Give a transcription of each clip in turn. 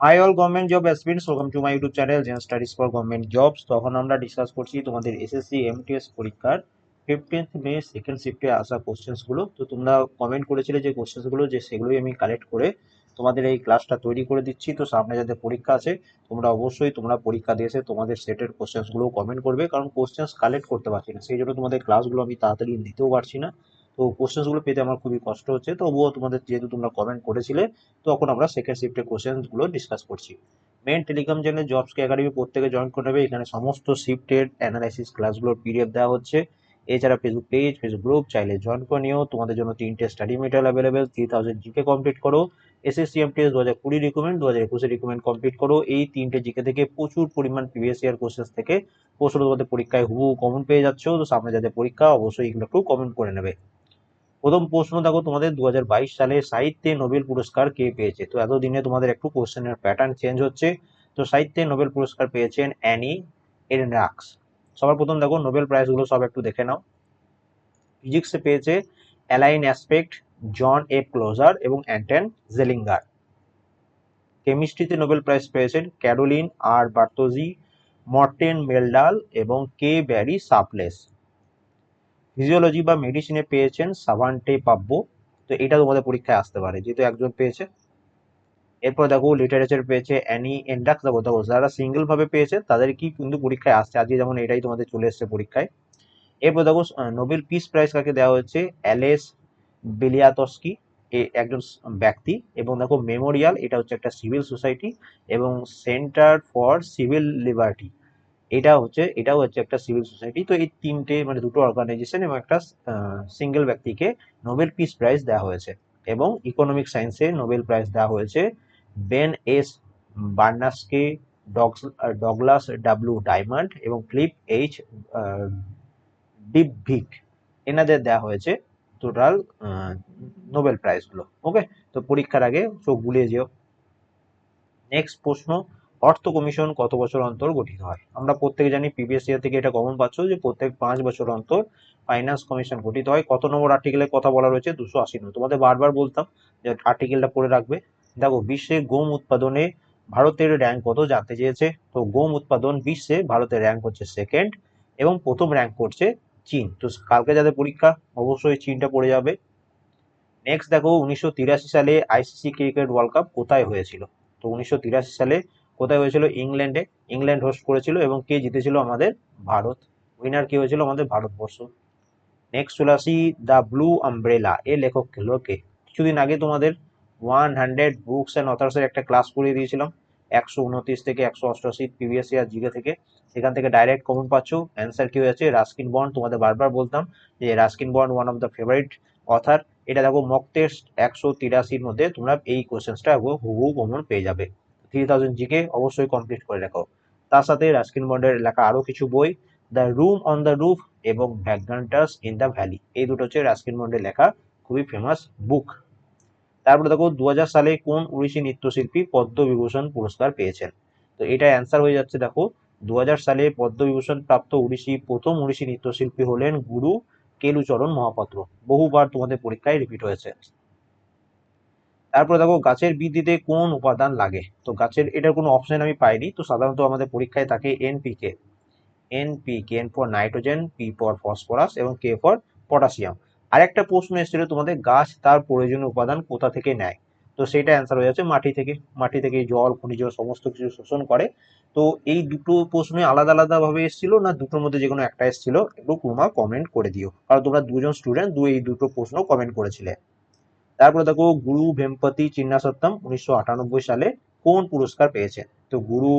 Hi all government job aspirants welcome to my YouTube channel Gen Studies for government jobs তখন আমরা discuss করছি তোমাদের SSC MTS পরীক্ষার fifteenth May second শিফটে আসা কোশ্চেন্সগুলো তো তোমরা কমেন্ট করেছিলে যে কোশ্চেন্সগুলো যে সেগুলোই আমি কালেক্ট করে তোমাদের এই ক্লাসটা তৈরি করে দিচ্ছি। তো সামনে যাদের পরীক্ষা আছে, তোমরা অবশ্যই তোমরা পরীক্ষা দিয়েছে তোমাদের সেটের কোশ্চেন্সগুলো কমেন্ট করবে। কারণ কোশ্চেন্স কালেক্ট করতে পারছি না। সেই জন্য তোমাদের ক্লাসগুলো আমি তাড়াতাড়ি দিতেও পারছি না। তো কোশ্চেন্সগুলো পেতে আমার খুবই কষ্ট হচ্ছে। তবুও তোমাদের যেহেতু তোমরা কমেন্ট করেছিলে, তখন আমরা সেকেন্ড শিফটের কোশ্চেন্সগুলো ডিসকাস করছি। মেন টেলিকম চ্যানেল জবস কে একাডেমি প্রত্যেকে জয়েন করে নেবে। এখানে সমস্ত শিফটের অ্যানালাইসিস ক্লাসগুলোর পিডিএফ দেওয়া হচ্ছে। এছাড়া ফেসবুক পেজ ফেসবুক গ্রুপ চাইলে জয়েন করে নিও। তোমাদের জন্য তিনটে study material available three thousand GK complete করো। এসএসসি এমটিএস দু হাজার কুড়ি রিকমেন্ড দু হাজার একুশে রিকমেন্ড কমপ্লিট করো। এই তিনটে জিকে থেকে প্রচুর পরিমাণ প্রিভিয়াস ইয়ার কোশ্চেন্স থেকে প্রশ্ন তোমাদের পরীক্ষায় হুবু কমন পেয়ে যাচ্ছ। তো সামনে যাদের পরীক্ষা, অবশ্যই এগুলো একটু কমেন্ট করে নেবে। প্রথম প্রশ্ন দেখো, তোমাদের দু হাজার বাইশ সালে সাহিত্যে নোবেল পুরস্কার কে পেয়েছে? তো এতদিনে তোমাদের একটু কোশ্চেনের প্যাটার্ন চেঞ্জ হচ্ছে। তো সাহিত্যে নোবেল পুরস্কার পেয়েছেন অ্যানি এরেনাক্স সবার প্রথম দেখো, নোবেল প্রাইজগুলো সব একটু দেখে নাও। ফিজিক্সে পেয়েছে Alain Aspect, John A Clauser এবং অ্যান্টেন জেলিঙ্গার। কেমিস্ট্রিতে নোবেল প্রাইজ পেয়েছেন ক্যারোলিন আর বার্তোজি, মর্টেন মেলডাল এবং কে ব্যারি সাপলেস। ফিজিওলজি বা মেডিসিনে পেয়েছেন সাভান্টে পাব্বো তো এটা তোমাদের পরীক্ষায় আসতে পারে। যেহেতু একজন পেয়েছে, এরপর দেখো লিটারেচার পেয়েছে অ্যানি এন্ডাক্স দেখো দেখো যারা সিঙ্গেল ভাবে পেয়েছে, তাদের কি কিন্তু পরীক্ষায় আসছে? আজকে যেমন এটাই তোমাদের চলে এসছে পরীক্ষায়। এরপর দেখো নোবেল পিস প্রাইজ কাকে দেওয়া হচ্ছে অ্যালেস বেলিয়াতস্কি একজন ব্যক্তি। এবং দেখো মেমোরিয়াল এটা হচ্ছে একটা সিভিল সোসাইটি এবং সেন্টার ফর সিভিল লিবার্টি এটা হচ্ছে, এটাও হচ্ছে একটা সিভিল সোসাইটি তো এই তিনটে মানে দুটো অর্গানাইজেশন এবং একটা সিঙ্গেল ব্যক্তিকে নোবেল পিস প্রাইজ দেওয়া হয়েছে এবং ইকোনমিক সায়েন্সে নোবেল প্রাইজ দেওয়া হয়েছে। Ben S Bernanke dogs Douglas W Diamond এবং ফিলিপ এইচ ডিভিক এনাদের দেওয়া হয়েছে টোটাল নোবেল প্রাইজগুলো ওকে তো পরীক্ষার আগে চোখ বুলিয়ে যেও। নেক্সট প্রশ্ন অর্থ কমিশন কত বছর অন্তর গঠিত হয়? আমরা প্রত্যেকে জানি প্রিভিয়াস ইয়ার থেকে এটা কমন পাচ্ছ যে প্রত্যেক পাঁচ বছর অন্তর ফাইন্যান্স কমিশন গঠিত হয়। কত নম্বর আর্টিকেলের কথা বলা রয়েছে? দুশো আশি নম্বর। তোমাদের বারবার বলতাম যে আর্টিকেলটা পড়ে রাখবে। দেখো, বিশ্বে গম উৎপাদনে ভারতের র্যাঙ্ক কত জানতে চেয়েছে? তো গম উৎপাদন বিশ্বে ভারতের র্যাঙ্ক হচ্ছে সেকেন্ড এবং প্রথম র্যাঙ্ক করছে চীন। তো কালকে যাদের পরীক্ষা, অবশ্যই চীনটা পড়ে যাবে। নেক্সট দেখো, উনিশশো তিরাশি সালে আইসিসি ক্রিকেট ওয়ার্ল্ড কাপ কোথায় হয়েছিল? তো উনিশশো তিরাশি সালে কোথায় হয়েছিল? ইংল্যান্ডে ইংল্যান্ড হোস্ট করেছিল এবং কে জিতেছিল? আমাদের ভারত। উইনার কে হয়েছিল? আমাদের ভারতবর্ষ। নেক্সট চলে আসি দ্য ব্লু আমব্রেলা এ লেখক কে? কিছুদিন আগে তোমাদের ওয়ান হান্ড্রেড বুকস অ্যান্ড অথার্সের একটা ক্লাস করিয়ে দিয়েছিলাম। একশো উনত্রিশ থেকে একশো অষ্টআশি প্রিভিয়াস ইয়ার জিকে থেকে। সেখান থেকে ডাইরেক্ট কমন পাচ্ছ। অ্যান্সার কি হয়েছে? রাস্কিন বন্ড তোমাদের বারবার বলতাম যে Ruskin Bond one of the favourite author এটা দেখো মক টেস্ট একশো তিরাশির মধ্যে তোমরা এই কোয়েশ্চেন্সটা হুবহু কমন পেয়ে যাবে। থ্রি থাউজেন্ড জিকে অবশ্যই কমপ্লিট করে রাখো। তার সাথে রাস্কিন বন্ডের লেখা আরও কিছু বই the room on the roof এবং ভ্যাগান্টাস ইন দ্য ভ্যালি এই দুটো হচ্ছে রাস্কিন বন্ডের লেখা, খুবই ফেমাস বুক তারপরে দেখো দু হাজার সালে কোন উড়িষ্যি নৃত্যশিল্পী পদ্মবিভূষণ পুরস্কার পেয়েছেন? তো এটা অ্যান্সার হয়ে যাচ্ছে, দেখো দু হাজার সালে পদ্মবিভূষণ প্রাপ্ত উড়িষ্যি প্রথম উড়িষ্যি নৃত্যশিল্পী হলেন গুরু কেলুচরণ মহাপাত্র। বহুবার তোমাদের পরীক্ষায় রিপিট হয়েছে। তারপরে দেখো গাছের বৃদ্ধিতে কোন উপাদান লাগে? তো গাছের এটার কোনো অপশন আমি পাইনি। তো সাধারণত আমাদের পরীক্ষায় থাকে NPK NPK N for nitrogen P for phosphorus এবং কে ফর পটাশিয়াম আরেকটা প্রশ্ন এসেছিল, তোমাদের গাছ তার প্রয়োজনীয় উপাদান কোথা থেকে নেয়? তো সেটা অ্যান্সার হয়ে যাচ্ছে মাটি থেকে। মাটি থেকে জল, খনিজ, সমস্ত কিছু শোষণ করে। তো এই দুটো প্রশ্নই আলাদা আলাদা ভাবে এসেছিল না দুটোর মধ্যে যে কোনো একটা এসেছিল একটু তোমরা কমেন্ট করে দিও। কারণ তোমরা দুজন স্টুডেন্ট দু এই দুটো প্রশ্ন কমেন্ট করেছিলে। তারপরে দেখো গুরু ভেমপতি চিন্নাসত্তম উনিশশো আটানব্বই সালে কোন পুরস্কার পেয়েছেন? তো গুরু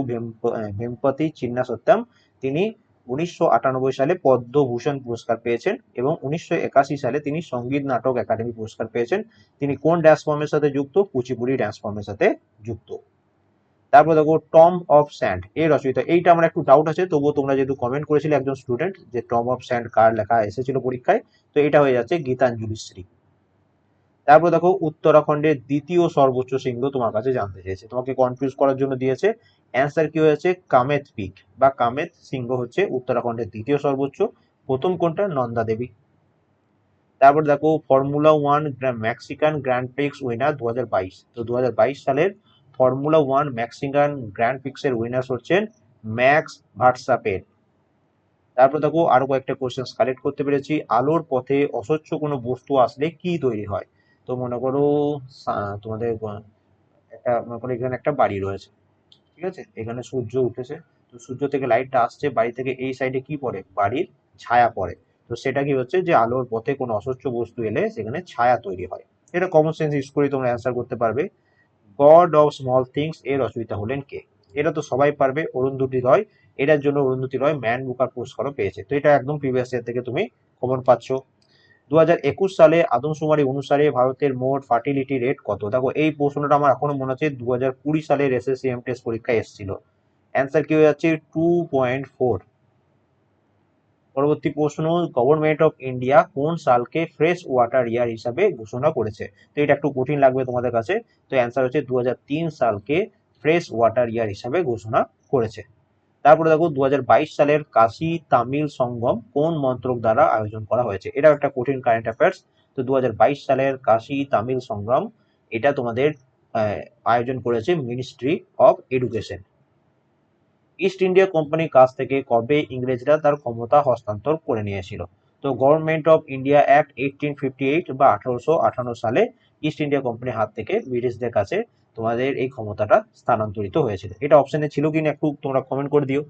ভেমপতি চিন্নাসত্তম, তিনি উনিশশো আটানব্বই সালে পদ্মভূষণ পুরস্কার পেয়েছেন এবং উনিশশো একাশি সালে তিনি সংগীত নাটক একাডেমি পুরস্কার পেয়েছেন। তিনি কোন ড্যান্স ফর্মের সাথে যুক্ত? কুচিপুড়ি ড্যান্স ফর্মের সাথে যুক্ত। তারপর দেখো টম অফ স্যান্ড এই রচয়িতা। এইটা আমার একটু ডাউট আছে, তবুও তোমরা যেহেতু কমেন্ট করেছিলে একজন স্টুডেন্ট যে টম অফ স্যান্ড কার লেখা এসেছিল পরীক্ষায়, তো এটা হয়ে যাচ্ছে গীতাঞ্জলি শ্রী। তারপর দেখো উত্তরাখণ্ডের দ্বিতীয় সর্বোচ্চ সিংহ তোমার কাছে জানতে চেয়েছে। তোমাকে কনফিউজ করার জন্য দিয়েছে অ্যান্সার কি হয়েছে? কামেত পিক বা কামেত সিংহ হচ্ছে উত্তরাখণ্ডের দ্বিতীয় সর্বোচ্চ। প্রথম কোনটা? নন্দা দেবী। তারপর দেখো Formula One Mexican Grand Prix winner দু হাজার বাইশ। তো দু হাজার বাইশ সালের ফর্মুলা ওয়ান ম্যাক্সিগান গ্র্যান্ড পিক্সের উইনার্স হচ্ছেন ম্যাক্স ভার্সাপেন তারপর দেখো, আরও কয়েকটা কোশ্চেন কালেক্ট করতে পেরেছি। আলোর পথে অস্বচ্ছ কোনো বস্তু আসলে কি তৈরি হয়? তো মনে করো তোমাদের একটা, মনে করো এখানে একটা বাড়ি রয়েছে, ঠিক আছে? এখানে সূর্য উঠেছে, তো সূর্য থেকে লাইটটা আসছে, বাড়ি থেকে এই সাইডে কি পড়ে? বাড়ির ছায়া পড়ে। তো সেটা কি হচ্ছে যে, আলোর পথে কোনো অস্বচ্ছ বস্তু এলে সেখানে ছায়া তৈরি হয়। এটা কমন সেন্স ইউজ করে তোমরা অ্যান্সার করতে পারবে। গড অফ স্মল থিংস এর রচয়িতা হলেন কে? এটা তো সবাই পারবে, অরুন্ধতী রয়। এটার জন্য অরুন্ধতী রয় ম্যান বুকার পুরস্কারও পেয়েছে। তো এটা একদম প্রিভিয়াস ইয়ার থেকে তুমি কমন পাচ্ছ। দু হাজার একুশ সালে আদমশুমারি অনুসারে ভারতের মোট ফার্টিলিটি রেট কত? দেখো, এই প্রশ্নটা আমার এখনও মনে আছে দু হাজার কুড়ি সালের এসএসসিএম টেস্ট পরীক্ষায় এসেছিল। অ্যান্সার কি হয়ে যাচ্ছে? টু পয়েন্ট ফোর পরবর্তী প্রশ্ন গভর্নমেন্ট অফ ইন্ডিয়া কোন সালকে ফ্রেশ ওয়াটার ইয়ার হিসাবে ঘোষণা করেছে? তো এটা একটু কঠিন লাগবে তোমাদের কাছে। তো অ্যান্সার হচ্ছে দু হাজার তিন সালকে ফ্রেশ ওয়াটার ইয়ার হিসাবে ঘোষণা করেছে। তারপরে দেখো দু হাজার বাইশ সালের কাশি তামিল সঙ্গম কোন মন্ত্রক দ্বারা আয়োজন করা হয়েছে? এটাও একটা কঠিন কারেন্ট অ্যাফেয়ার্স তো দুহাজার বাইশ সালের কাশি তামিল সংগ্রাম এটা তোমাদের আয়োজন করেছে ministry of education East India কোম্পানির কাছ থেকে কবে ইংরেজরা তার ক্ষমতা হস্তান্তর করে নিয়েছিল? তো government of India act eighteen fifty eight বা আঠারোশো সালে ইস্ট ইন্ডিয়া কোম্পানির হাত থেকে ব্রিটিশদের কাছে তোমাদের এই ক্ষমতাটা স্থানান্তরিত হয়েছিল এটা অপশনে ছিল কিনা একটু তোমরা কমেন্ট করে দিও।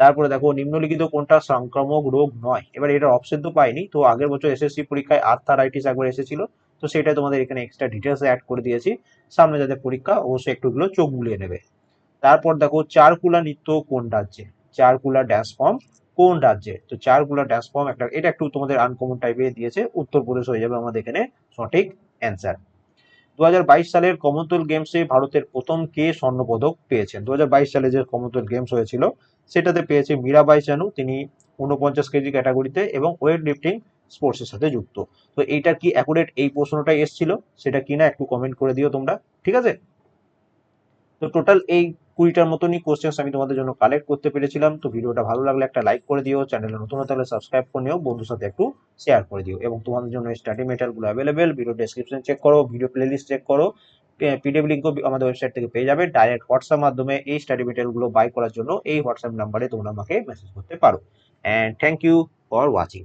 তারপরে দেখো, নিম্নলিখিত কোনটা সংক্রামক রোগ নয়। এবার এটা অপশন তো পাইনি। তো আগের বছর এসএসসি পরীক্ষায় আর্থারাইটিস একবার এসেছিল। তো সেটা তোমাদের এখানে এক্সট্রা ডিটেলস অ্যাড করে দিয়েছি। সামনে যাদের পরীক্ষা, অবশ্যই একটুগুলো চোখ বুলিয়ে নেবে। তারপর দেখো, চারকুলা নৃত্য কোন রাজ্যে? চারকুলা ড্যান্স ফর্ম কোন রাজ্যে? তো চারকুলা ড্যান্স ফর্ম একটা, এটা একটু তোমাদের আনকমন টাইপের দিয়েছে। উত্তরপ্রদেশ হয়ে যাবে আমাদের এখানে সঠিক অ্যান্সার দু হাজার বাইশ সালের কমনওয়েলথ গেমসে ভারতের প্রথম কে স্বর্ণপদক পেয়েছেন? দু হাজার বাইশ সালে যে কমনওয়েলথ গেমস হয়েছিল, সেটাতে পেয়েছে মীরাবাই চানু তিনি উনপঞ্চাশ কেজি ক্যাটাগরিতে এবং ওয়েট লিফটিং স্পোর্টসের সাথে যুক্ত। তো এইটা কি অ্যাকুরেট এই প্রশ্নটাই এসছিল? সেটা কিনা একটু কমেন্ট করে দিও তোমরা, ঠিক আছে? তো টোটাল এই কুড়িটার মতনই কোশ্চেন্স আমি তোমাদের জন্য কালেক্ট করতে পেরেছিলাম। তো ভিডিওটা ভালো লাগলে একটা লাইক করে দিও চ্যানেলে নতুন হতে হলে সাবস্ক্রাইব করে নিও, বন্ধুর সাথে একটু শেয়ার করে দিও। এবং তোমাদের জন্য স্টাডি মেটেরিয়ালগুলো অ্যাভেলেবেল ভিডিও ডেসক্রিপশন চেক করো ভিডিও প্লেলিস্ট চেক করো। পিডিএফ লিঙ্কও আমাদের ওয়েবসাইট থেকে পেয়ে যাবে। ডাইরেক্ট হোয়াটসঅ্যাপ মাধ্যমে এই স্টাডি মেটেরিয়ালগুলো বাই করার জন্য এই হোয়াটসঅ্যাপ নাম্বারে তোমরা আমাকে মেসেজ করতে পারো। And thank you for watching